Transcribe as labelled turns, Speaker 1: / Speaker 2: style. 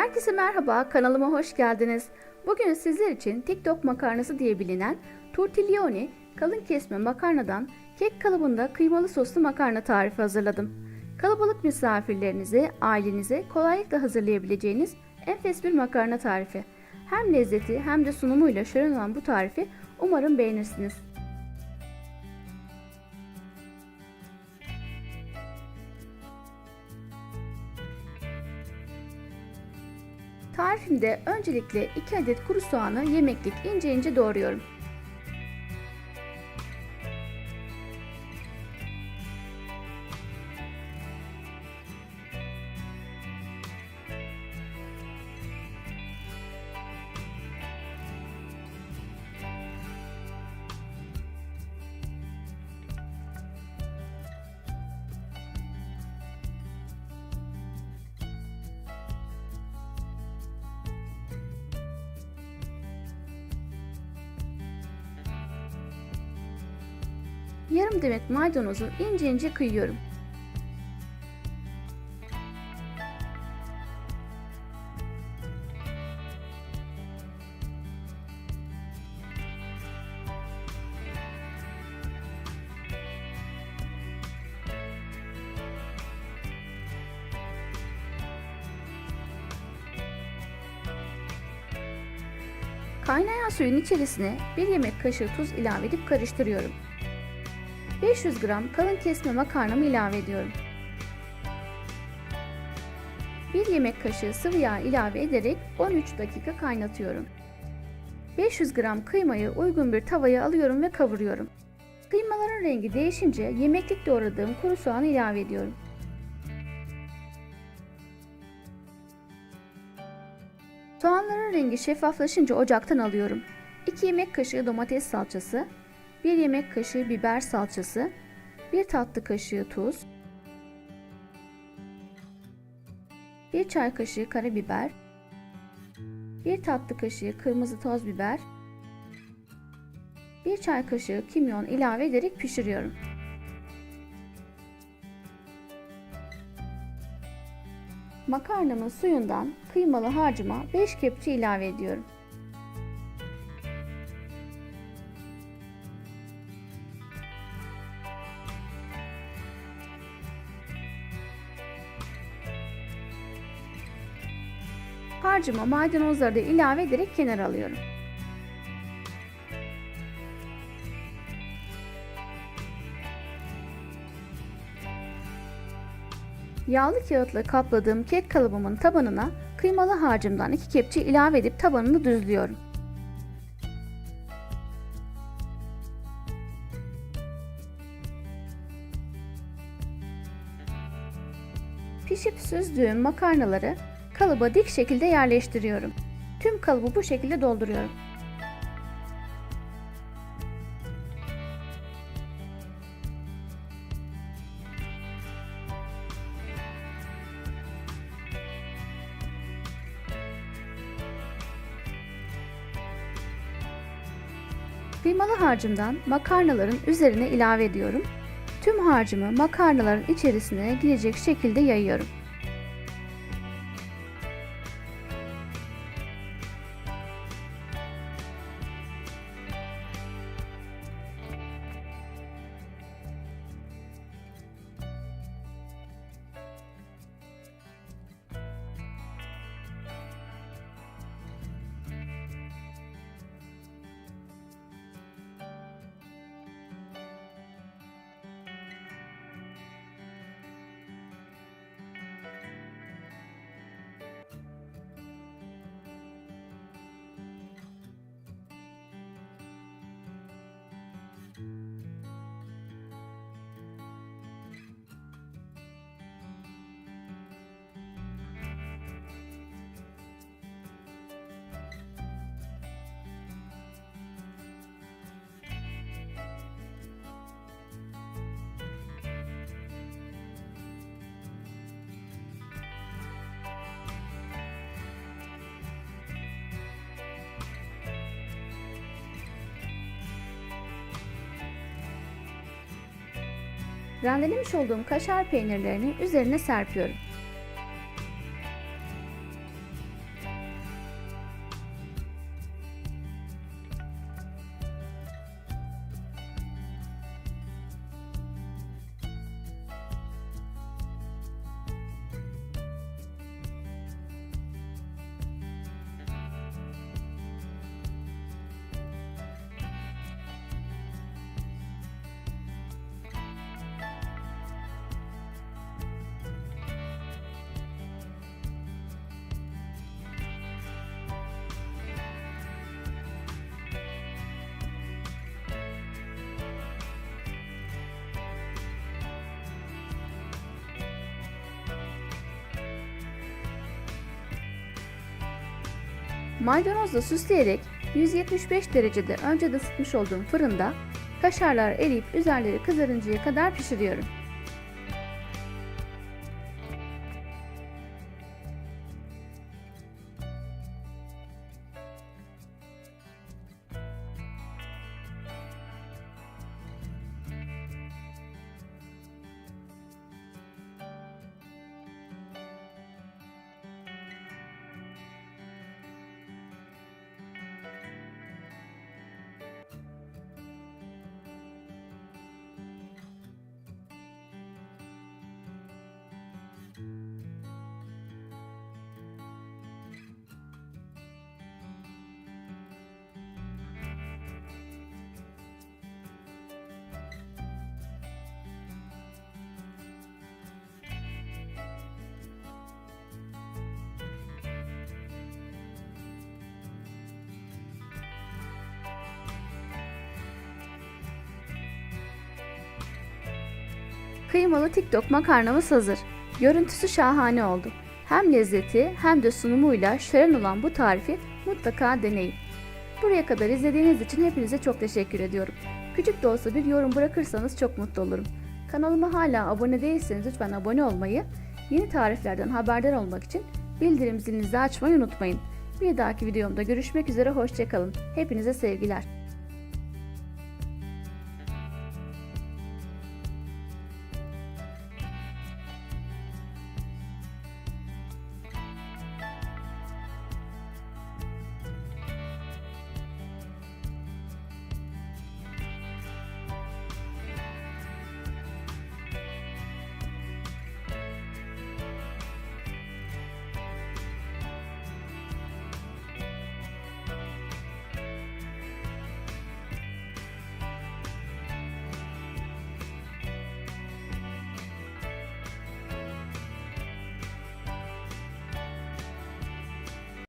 Speaker 1: Herkese merhaba, kanalıma hoş geldiniz. Bugün sizler için TikTok makarnası diye bilinen tortiglione kalın kesme makarnadan kek kalıbında kıymalı soslu makarna tarifi hazırladım. Kalabalık misafirlerinize, ailenize kolaylıkla hazırlayabileceğiniz enfes bir makarna tarifi. Hem lezzeti hem de sunumuyla şölen olan bu tarifi umarım beğenirsiniz. Tarifimde öncelikle 2 adet kuru soğanı yemeklik ince ince doğruyorum. Yarım demet maydanozu ince ince kıyıyorum. Kaynayan suyun içerisine 1 yemek kaşığı tuz ilave edip karıştırıyorum. 500 gram kalın kesme makarnamı ilave ediyorum. 1 yemek kaşığı sıvı yağ ilave ederek 13 dakika kaynatıyorum. 500 gram kıymayı uygun bir tavaya alıyorum ve kavuruyorum. Kıymaların rengi değişince yemeklik doğradığım kuru soğanı ilave ediyorum. Soğanların rengi şeffaflaşınca ocaktan alıyorum. 2 yemek kaşığı domates salçası, 1 yemek kaşığı biber salçası, 1 tatlı kaşığı tuz, 1 çay kaşığı karabiber, 1 tatlı kaşığı kırmızı toz biber, 1 çay kaşığı kimyon ilave ederek pişiriyorum. Makarnamın suyundan kıymalı harcıma 5 kepçe ilave ediyorum. Harcıma maydanozları da ilave ederek kenara alıyorum. Yağlı kağıtla kapladığım kek kalıbımın tabanına kıymalı harcımdan 2 kepçe ilave edip tabanını düzlüyorum. Pişip süzdüğüm makarnaları kalıba dik şekilde yerleştiriyorum. Tüm kalıbı bu şekilde dolduruyorum. Kıymalı harcımdan makarnaların üzerine ilave ediyorum. Tüm harcımı makarnaların içerisine girecek şekilde yayıyorum. Rendelemiş olduğum kaşar peynirlerini üzerine serpiyorum. Maydanozla süsleyerek 175 derecede önceden ısıtmış olduğum fırında kaşarlar eriyip üzerleri kızarıncaya kadar pişiriyorum. Kıymalı TikTok makarnamız hazır. Görüntüsü şahane oldu. Hem lezzeti hem de sunumuyla şölen olan bu tarifi mutlaka deneyin. Buraya kadar izlediğiniz için hepinize çok teşekkür ediyorum. Küçük de olsa bir yorum bırakırsanız çok mutlu olurum. Kanalıma hala abone değilseniz lütfen abone olmayı, yeni tariflerden haberdar olmak için bildirim zilinizi açmayı unutmayın. Bir dahaki videomda görüşmek üzere hoşçakalın. Hepinize sevgiler.